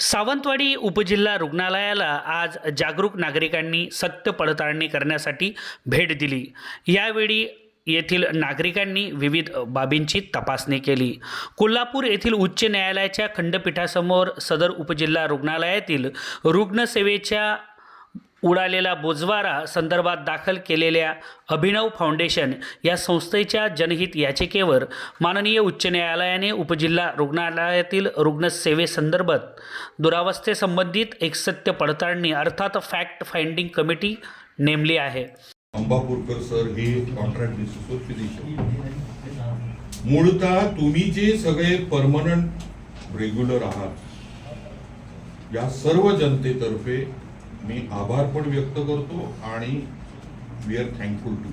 सावंतवाडी उपजिल्हा रुग्णालयाला आज जागरूक नागरिकांनी सत्य पडताळणी करण्यासाठी भेट दिली. यावेळी येथील नागरिकांनी विविध बाबींची तपासणी केली. कोल्हापूर येथील उच्च न्यायालयाच्या खंडपीठासमोर सदर उपजिल्हा रुग्णालयातील रुग्णसेवेच्या उडालेला बोजवारा संदर्भात दाखल केलेल्या अभिनव फाउंडेशन या संस्थेच्या जनहित याचिकेवर माननीय उच्च न्यायालयाने उपजिल्हा रुग्णालयातील रुग्णसेवेसंदर्भात दुरावस्थेसंबंधित एक सत्य पडताळणी अर्थात फॅक्ट फाइंडिंग कमिटी नेमली आहे. अंबापूरकर सर हे कॉन्ट्रॅक्ट मूळतः तुम्ही जे सगळे परमनंट रेग्युलर आहात या सर्व जनतेतर्फे मी आभार पण व्यक्त करतो आणि वी आर थँकफुल टू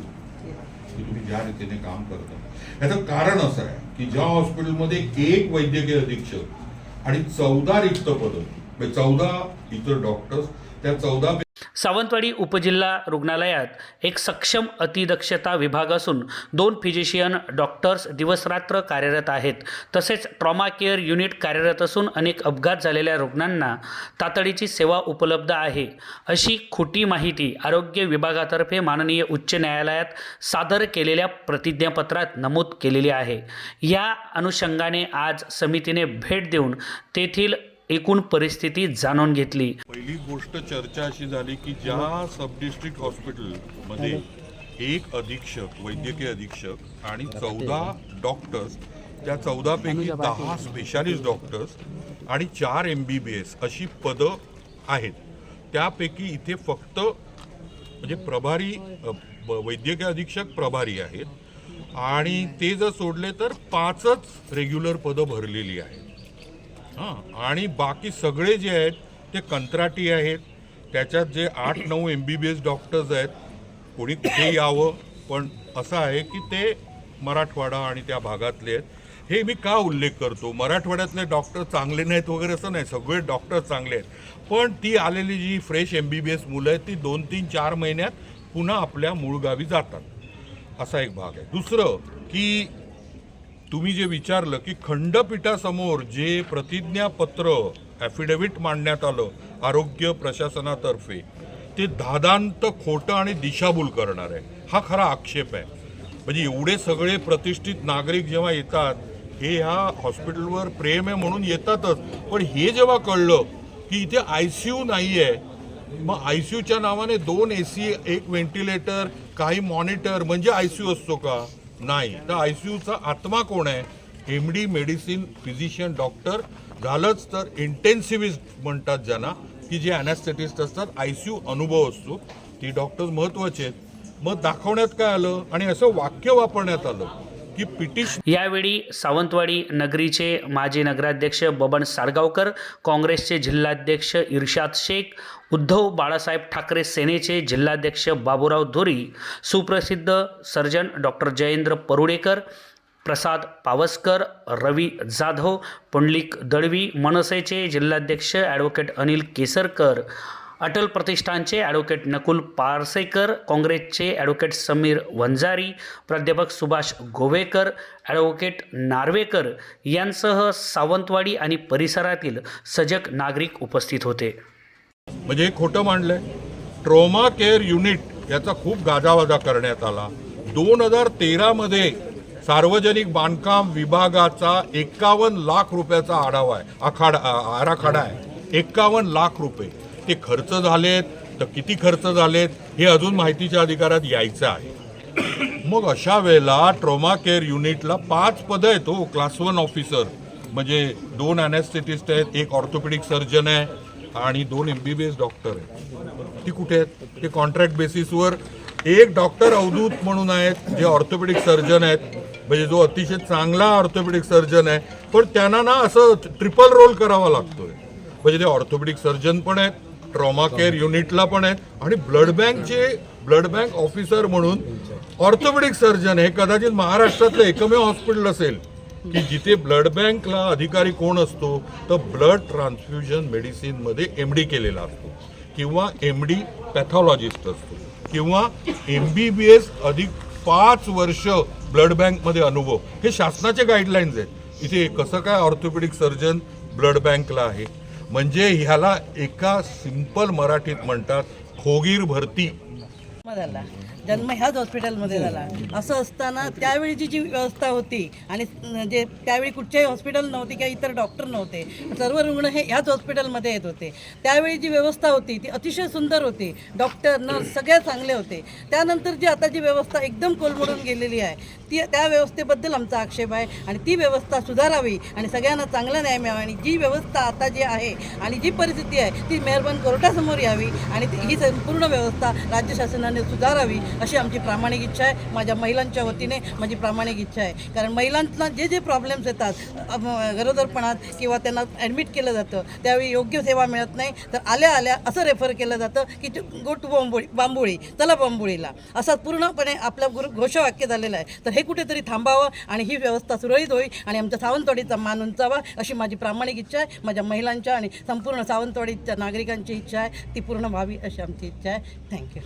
की तुम्ही ज्या रीतीने काम करता. याचं कारण असं आहे की ज्या हॉस्पिटलमध्ये एक वैद्यकीय अधीक्षक आणि चौदा रिक्त पद म्हणजे चौदा इतर डॉक्टर्स त्या चौदा सावंतवाडी उपजिल्हा रुग्णालयात एक सक्षम अतिदक्षता विभाग असून दोन फिजिशियन डॉक्टर्स दिवसरात्र कार्यरत आहेत. तसेच ट्रॉमा केअर युनिट कार्यरत असून अनेक अपघात झालेल्या रुग्णांना तातडीची सेवा उपलब्ध आहे. अशी खोटी माहिती आरोग्य विभागातर्फे माननीय उच्च न्यायालयात सादर केलेल्या प्रतिज्ञापत्रात नमूद केलेली आहे. या अनुषंगाने आज समितीने भेट देऊन तेथील एकूण परिस्थिती जाणून घेतली. पहिली गोष्ट चर्चा अशी झाली की ज्या सब डिस्ट्रिक्ट हॉस्पिटलमध्ये एक अधीक्षक वैद्यकीय अधीक्षक आणि चौदा डॉक्टर्स त्या चौदापैकी दहा स्पेशालिस्ट डॉक्टर्स आणि चार एम बी बी एस अशी पदं आहेत. त्यापैकी इथे फक्त म्हणजे प्रभारी वैद्यकीय अधीक्षक प्रभारी आहेत. आणि ते जर सोडले तर पाचच रेग्युलर पदं भरलेली आहेत. आणि बाकी सगळे जे आहेत ते कंत्राटी आहेत. त्याच्यात जे आठ नऊ M B B S doctors आहेत कोणी कुठे यावं पण असं आहे की ते मराठवाडा आणि त्या भागातले आहेत. हे मी का उल्लेख करतो? मराठवाड्यातले डॉक्टर चांगले नाहीत वगैरे असं नाही. सगळे डॉक्टर चांगले आहेत. पण ती आलेली जी fresh M B B S मुलं आहेत ती दोन तीन चार महिन्यात पुन्हा आपल्या मूळ गावी जातात. असा एक भाग आहे. दुसरं की तुम्ही जे विचारलं की खंडपीठासमोर जे प्रतिज्ञापत्र ॲफिडेव्हिट मांडण्यात आलं आरोग्य प्रशासनातर्फे ते दादांत खोटं आणि दिशाभूल करणार आहे. हा खरा आक्षेप आहे. म्हणजे एवढे सगळे प्रतिष्ठित नागरिक जेव्हा येतात हे ह्या हॉस्पिटलवर प्रेम आहे म्हणून येतातच. पण हे जेव्हा कळलं की इथे आय सी यू नाही आहे मग आय सी यूच्या नावाने दोन ए सी एक व्हेंटिलेटर काही मॉनिटर म्हणजे आय सी यू असतो का? नाही. तर आय सी यूचा आत्मा कोण आहे? M D medicine physician doctor झालंच तर इंटेन्सिव्हिस्ट म्हणतात ज्यांना की जे अनॅस्थेटिस्ट असतात आय सी यू अनुभव असतो. ती डॉक्टर्स महत्त्वाचे आहेत. मग दाखवण्यात काय आलं? आणि असं वाक्य वापरण्यात आलं. की पिटिश यावेळी सावंतवाडी नगरीचे माजी नगराध्यक्ष बबन साळगावकर काँग्रेसचे जिल्हाध्यक्ष इर्शाद शेख उद्धव बाळासाहेब ठाकरे सेनेचे जिल्हाध्यक्ष बाबूराव धुरी सुप्रसिद्ध सर्जन डॉक्टर जयेंद्र परुडेकर प्रसाद पावसकर रवी जाधव पुंडलिक दळवी मनसेचे जिल्हाध्यक्ष ॲडव्होकेट अनिल केसरकर अटल प्रतिष्ठानचे ॲडव्होकेट नकुल पारसेकर काँग्रेसचे ॲडव्होकेट समीर वंजारी प्राध्यापक सुभाष गोवेकर ॲडव्होकेट नार्वेकर यांसह सावंतवाडी आणि परिसरातील सजग नागरिक उपस्थित होते. म्हणजे हे खोटं मांडलंय. ट्रोमा केअर युनिट याचा खूप गाजावाजा करण्यात आला. दोन हजार तेरामध्ये सार्वजनिक बांधकाम विभागाचा एकावन्न लाख रुपयाचा आढावा आहे आखाडा आराखाडा आराखडा आहे. एकावन्न लाख रुपये. ते खर्च झालेत तर किती खर्च झालेत हे अजून माहितीच्या अधिकारात यायचं आहे. मग अशा वेळेला ट्रोमा केअर युनिटला पाच पदं आहेत हो क्लास वन ऑफिसर म्हणजे दोन अनॅस्थेटिस्ट आहेत एक ऑर्थोपेडिक सर्जन आहे आणि दोन M B B S doctor आहेत. ती कुठे आहेत? ते कॉन्ट्रॅक्ट बेसिसवर एक डॉक्टर अवधूत म्हणून आहेत जे ऑर्थोपेडिक सर्जन आहेत. म्हणजे जो अतिशय चांगला ऑर्थोपेडिक सर्जन आहे. पण त्यांना ना असं ट्रिपल रोल करावा लागतोय. म्हणजे ते ऑर्थोपेडिक सर्जन पण आहेत ट्रॉमा केअर युनिटला पण आहेत आणि ब्लड बँकचे ब्लड बँक ऑफिसर म्हणून ऑर्थोपेडिक सर्जन हे कदाचित महाराष्ट्रातलं एकमेव हॉस्पिटल असेल की जिथे ब्लड बँकला अधिकारी कोण असतो तर ब्लड ट्रान्सफ्युजन मेडिसिनमध्ये एम डी केलेला असतो. किंवा एम डी पॅथॉलॉजिस्ट असतो. किंवा एम बी बी एस अधिक पाच वर्ष ब्लड बँकमध्ये अनुभव. हे शासनाचे गाईडलाईन्स आहेत. इथे कसं काय ऑर्थोपेडिक सर्जन ब्लड बँकला आहे? म्हणजे ह्याला एका सिंपल मराठीत म्हणतात खोगीर भरती. जन्म ह्याच हॉस्पिटलमध्ये झाला. असं असताना त्यावेळीची जी व्यवस्था होती आणि जे त्यावेळी कुठच्याही हॉस्पिटल नव्हती किंवा इतर डॉक्टर नव्हते सर्व रुग्ण हे ह्याच हॉस्पिटलमध्ये येत होते. त्यावेळी जी व्यवस्था होती ती अतिशय सुंदर होती. डॉक्टर नर्स सगळे चांगले होते. त्यानंतर जी आता जी व्यवस्था एकदम कोलमडून गेलेली आहे ती त्या व्यवस्थेबद्दल आमचा आक्षेप आहे आणि ती व्यवस्था सुधारावी आणि सगळ्यांना चांगला न्याय मिळावा आणि जी व्यवस्था आता जी आहे आणि जी परिस्थिती आहे ती मेहरबान कोर्टासमोर यावी आणि ही संपूर्ण व्यवस्था राज्य शासनाने सुधारावी. अशी आमची प्रामाणिक इच्छा आहे. माझ्या महिलांच्या वतीने माझी प्रामाणिक इच्छा आहे. कारण महिलांना जे जे प्रॉब्लेम्स येतात गरोदरपणात किंवा त्यांना ॲडमिट केलं जातं त्यावेळी योग्य सेवा मिळत नाही. तर आल्या आल्या असं रेफर केलं जातं की गो टू बांबोळी बांबोळी चला बांबोळीला. असा पूर्णपणे आपला गुरु घोषवाक्य झालेलं आहे. तर हे कुठेतरी थांबावं आणि ही व्यवस्था सुरळीत होईल आणि आमच्या सावंतवाडीचा मान उंचावा अशी माझी प्रामाणिक इच्छा आहे. माझ्या महिलांच्या आणि संपूर्ण सावंतवाडीच्या नागरिकांची इच्छा आहे. ती पूर्ण व्हावी अशी आमची इच्छा आहे. थँक्यू